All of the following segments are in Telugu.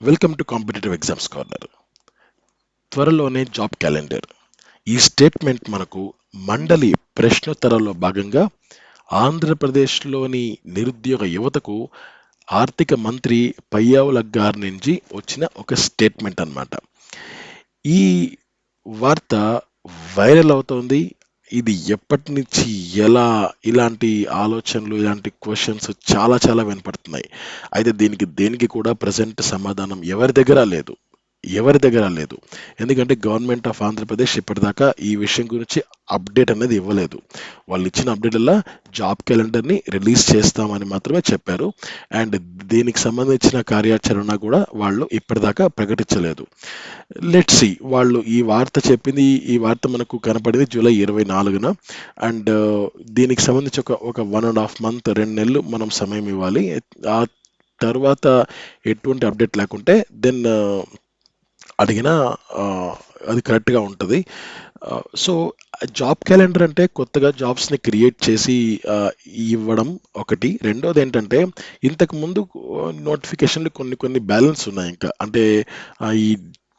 Welcome to competitive exams corner త్వరలోనే జాబ్ క్యాలెండర్. ఈ స్టేట్మెంట్ మనకు మండలి ప్రశ్నోత్తరాల్లో భాగంగా ఆంధ్రప్రదేశ్లోని నిరుద్యోగ యువతకు ఆర్థిక మంత్రి పయ్యావుల గారి నుంచి వచ్చిన ఒక స్టేట్మెంట్ అన్నమాట. ఈ వార్త వైరల్ అవుతోంది. ఇది ఎప్పటి నుంచి ఎలా ఇలాంటి ఆలోచనలు ఇలాంటి క్వశ్చన్స్ చాలా చాలా వినపడుతున్నాయి. అయితే దీనికి దేనికి కూడా ప్రజెంట్ సమాధానం ఎవరి దగ్గర లేదు. ఎవరి దగ్గర లేదు. ఎందుకంటే గవర్నమెంట్ ఆఫ్ ఆంధ్రప్రదేశ్ ఇప్పటిదాకా ఈ విషయం గురించి అప్డేట్ అనేది ఇవ్వలేదు. వాళ్ళు ఇచ్చిన అప్డేట్లలో జాబ్ క్యాలెండర్ని రిలీజ్ చేస్తామని మాత్రమే చెప్పారు. అండ్ దీనికి సంబంధించిన కార్యాచరణ కూడా వాళ్ళు ఇప్పటిదాకా ప్రకటించలేదు. లెట్ సి వాళ్ళు ఈ వార్త చెప్పింది ఈ వార్త మనకు కనపడింది జూలై ఇరవై నాలుగున. అండ్ దీనికి సంబంధించి ఒక ఒక వన్ అండ్ హాఫ్ మంత్ రెండు నెలలు మనం సమయం ఇవ్వాలి. ఆ తర్వాత ఎటువంటి అప్డేట్ లేకుంటే దెన్ అడిగినా అది కరెక్ట్గా ఉంటుంది. సో జాబ్ క్యాలెండర్ అంటే కొత్తగా జాబ్స్ని క్రియేట్ చేసి ఇవ్వడం ఒకటి. రెండోది ఏంటంటే ఇంతకు ముందు నోటిఫికేషన్లు కొన్ని కొన్ని బ్యాలెన్స్ ఉన్నాయి ఇంకా. అంటే ఈ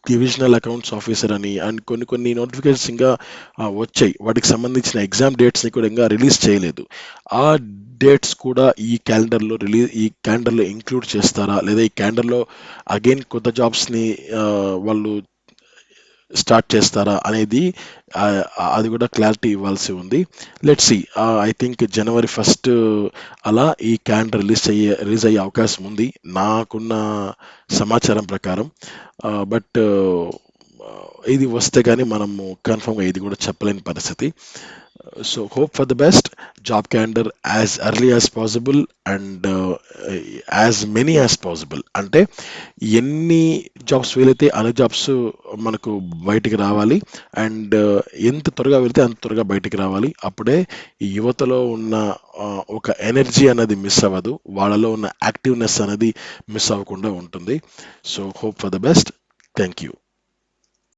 డివిజనల్ అకౌంట్స్ ఆఫీసర్ అని అండ్ కొన్ని కొన్ని నోటిఫికేషన్స్ ఇంకా వచ్చాయి. వాటికి సంబంధించిన ఎగ్జామ్ డేట్స్ని కూడా ఇంకా రిలీజ్ చేయలేదు. ఆ డేట్స్ కూడా ఈ క్యాలెండర్లో రిలీజ్ ఈ క్యాలెండర్లో ఇంక్లూడ్ చేస్తారా? లేదా ఈ క్యాలెండర్లో అగైన్ కొత్త జాబ్స్ని వాళ్ళు స్టార్ట్ చేస్తారా అనేది అది కూడా క్లారిటీ ఇవ్వాల్సి ఉంది. Let see I think January first అలా ఈ క్యాండ్ రిలీజ్ అయ్యే రిలీజ్ అయ్యే అవకాశం ఉంది. నాకున్న సమాచారం ప్రకారం బట్ ఇది వస్తే కానీ మనము కన్ఫర్మ్గా ఇది కూడా చెప్పలేని పరిస్థితి. So hope for the best job calendar as early as possible and as many as possible అంటే ఎన్ని జాబ్స్ వీలైతే అన్ని జాబ్స్ మనకు బయటికి రావాలి అండ్ uh, ఎంత త్వరగా వెళితే అంత త్వరగా బయటికి రావాలి. అప్పుడే యువతలో ఉన్న ఒక ఎనర్జీ అనేది మిస్ అవ్వదు. వాళ్ళలో ఉన్న యాక్టివ్నెస్ అనేది మిస్ అవ్వకుండా ఉంటుంది. So hope for the best thank you